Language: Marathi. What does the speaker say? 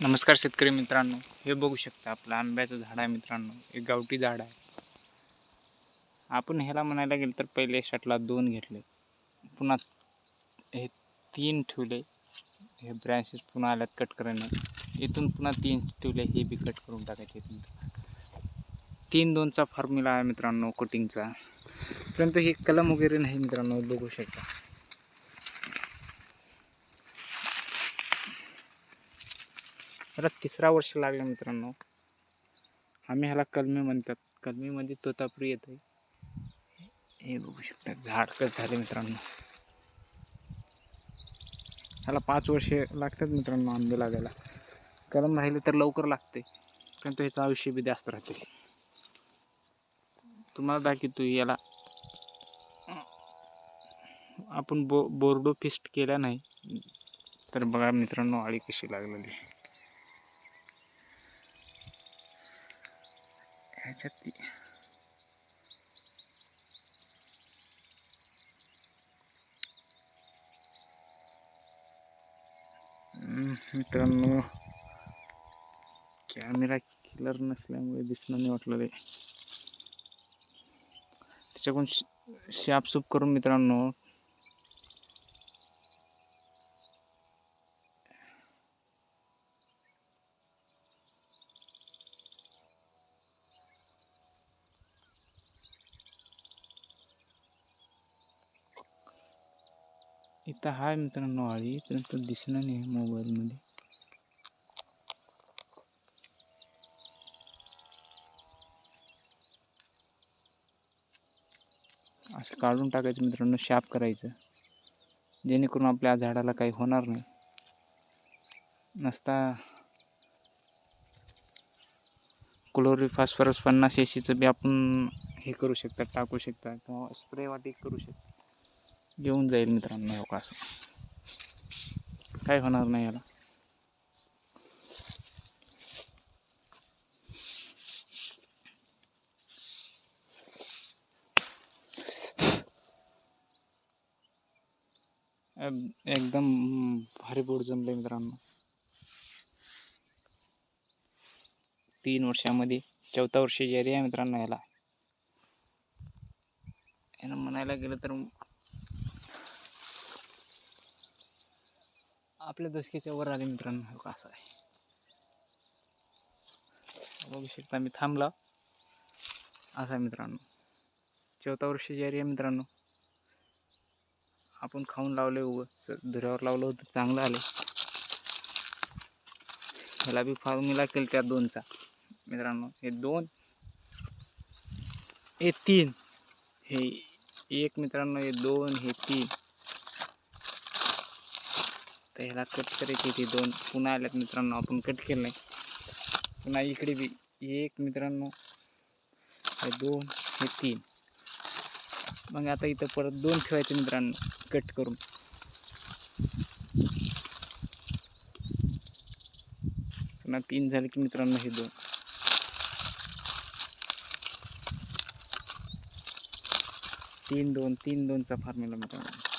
नमस्कार शेतकरी मित्रांनो. हे बघू शकता आपलं आंब्याचं झाड आहे मित्रांनो. एक गावठी झाड आहे. आपण ह्याला म्हणायला गेलं तर पहिले शटला दोन घेतले. पुन्हा हे तीन ठेवले. हे ब्रँचेस पुन्हा आल्यात कट करणे. इथून पुन्हा तीन ठेवले. हे बी कट करून टाकायचे इथून तीन दोनचा फॉर्म्युला आहे मित्रांनो कटिंगचा परंतु हे कलम वगैरे नाही मित्रांनो बघू शकता. मला तिसरा वर्ष लागला मित्रांनो. आम्ही ह्याला कलमी म्हणतात. कलमीमध्ये तोतापुरी आहे हे बघू शकता झाड कट झाले मित्रांनो. ह्याला पाच वर्षे लागतात मित्रांनो आंबे लागायला. कलम राहिले तर लवकर लागते. परंतु ह्याचं आयुष्य बी जास्त राहते. तुम्हाला दाखवतो याला. आपण बो बोर्डो फिस्ट केला नाही. तर बघा मित्रांनो आळी कशी लागलेली. ह्याच्यात मित्रांनो कॅमेरा किलर नसल्यामुळे दिसणं नाही वाटलं ते त्याच्याकडून शापसूप करून मित्रांनो इथं हाय मित्रांनो आळी परंतु दिसणं नाही मोबाईलमध्ये. असं काढून टाकायचं मित्रांनो शाप करायचं. जेणेकरून आपल्या झाडाला काही होणार नाही. नसता क्लोरी फॉस्फरस पन्नास एसीचं बी आपण हे करू शकता टाकू शकता किंवा स्प्रे वाटी करू शकता. घेऊन जाईल मित्रांनो हो का असं काय होणार नाही याला. एकदम भारी बोट जमले मित्रांनो. तीन वर्षामध्ये चौथा वर्षी जरी आहे मित्रांनो याला. यानं म्हणायला गेलं तर आपल्या दसक्याच्या वर आले मित्रांनो. हो कसं आहे. बघू शकता मी थांबला. असा आहे मित्रांनो. चौथा वर्षाची एरिया मित्रांनो. आपण खाऊन लावले उगं. धुऱ्यावर लावलं होतं चांगलं आलं. ह्याला बी फॉर्म्युला केलं त्या दोनचा. मित्रांनो हे दोन हे तीन. हे एक मित्रांनो हे दोन हे तीन. तर ह्याला कट करायचे ते दोन पुन्हा आल्यात मित्रांनो. आपण कट केलं नाही. पुन्हा इकडे बी एक मित्रांनो. हे दोन हे तीन. मग आता इथं परत दोन ठेवायचे मित्रांनो. कट करून. पुन्हा तीन झाले की मित्रांनो हे दोन. तीन दोन तीन दोनचा फॉर्म्युला मित्रांनो.